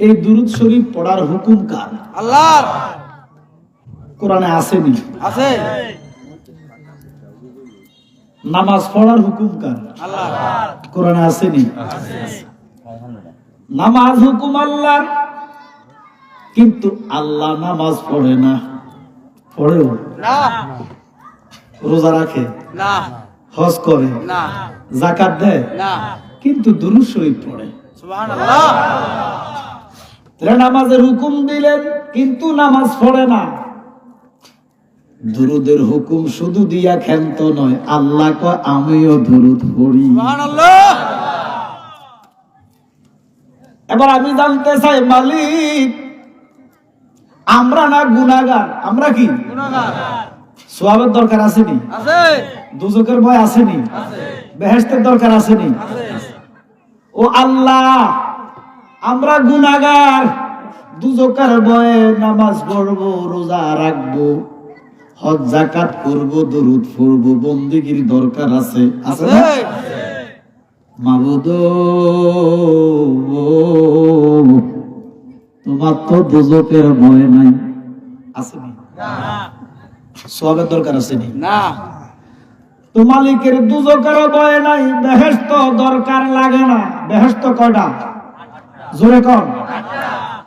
এই দুরুদ শরীফ পড়ার হুকুম কার? আল্লাহ কোরআনে আসেনি। আছে। নামাজ পড়ার হুকুম কার? আল্লাহ কোরআনে আসেনি। নামাজ হুকুম আল্লাহর। কিন্তু আল্লাহ নামাজ পড়ে না। পড়েও না। রোজা রাখে। না। হজ করে। না। জাকাত দেয়। না। কিন্তু দুরুদ শরীফ পড়ে। সুবহানাল্লাহ। নামাজের হুকুম দিলেন কিন্তু নামাজ পড়ে না। দুরুদের হুকুম শুধু দিয়া ক্ষান্ত নয় আল্লাহ কয় আমিও দুরুদ পড়ি। এবার আমি জানতে চাই মালিক আমরা না গুনাগার আমরা কি? গুনাহগার। সোয়াবের দরকার আসেনি আছে। দুজকের ভয় আসেনি বেহেস্তের দরকার আসেনি ও আল্লাহ! আমরা গুনাগার দুজকার ভয়ে নামাজ পড়ব রোজা রাখব হজ জাকাত করব দরুদ পড়ব বন্দিগির দরকার আছে। আছে মাবুদ তোমার তো দুজকের ভয় নাই। আসেনি সবের দরকার আসেনি না? তো মালিকের দুজকের ভয় নাই বেহেস্ত দরকার লাগে না। বেহেস্ত কয়টা? জোরে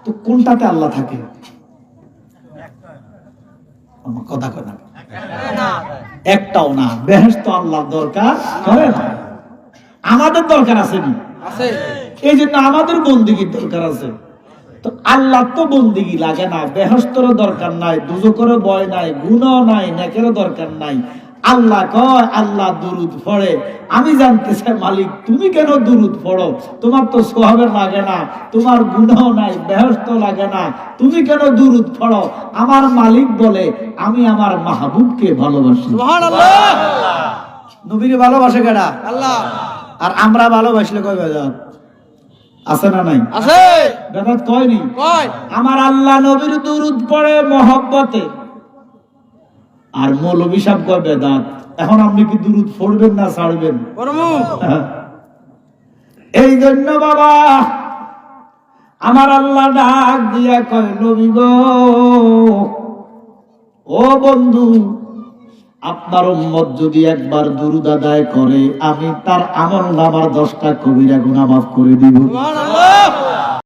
তো কোনটাতে আল্লাহ থাকে? কথা না। একটাও না। বেহেস্ত আল্লাহ দরকার করে না। আমাদের দরকার আছে এই জন্য আমাদের বন্দিগির দরকার আছে। তো আল্লাহ তো বন্দিগি লাগে না। বেহস্তরও দরকার নাই দুজকেরও বয় নাই গুণও নাই নেকেরও দরকার নাই। আল্লাহ কয় আল্লাহ দুরুদ পড়ে। আমি জানতে চাই মালিক তুমি কেন দুরুদ পড়ো? তোমার তো সোহাবের লাগে না তোমার গুণও নাই বেহস্ত লাগে না। তুমি কেন দুরুদ পড়ো? আমার মালিক বলে আমি আমার মাহবুবকে ভালোবাসি। নবীরে ভালোবাসে কেডা? আল্লাহ! আর আমরা ভালোবাসলে কয় বেজাত আছে না নাই? আছে! বেদাত কয়নি? কয়? আমার আল্লাহ নবীর দুরুদ পড়ে মহব্বতে। আর মৌলবী সাহেব কয় বেদাত এখন আপনি কি দুরুদ পড়বেন না ছাড়বেন? এই জন্য বাবা আমার আল্লাহ ডাক দিয়া কয় নবী গো ও বন্ধু আপনার উম্মত যদি একবার দুরুদ আদায় করে আমি তার আমল নামার দশটা কবিরা গুণা মাফ করে দিব। সুবহানাল্লাহ।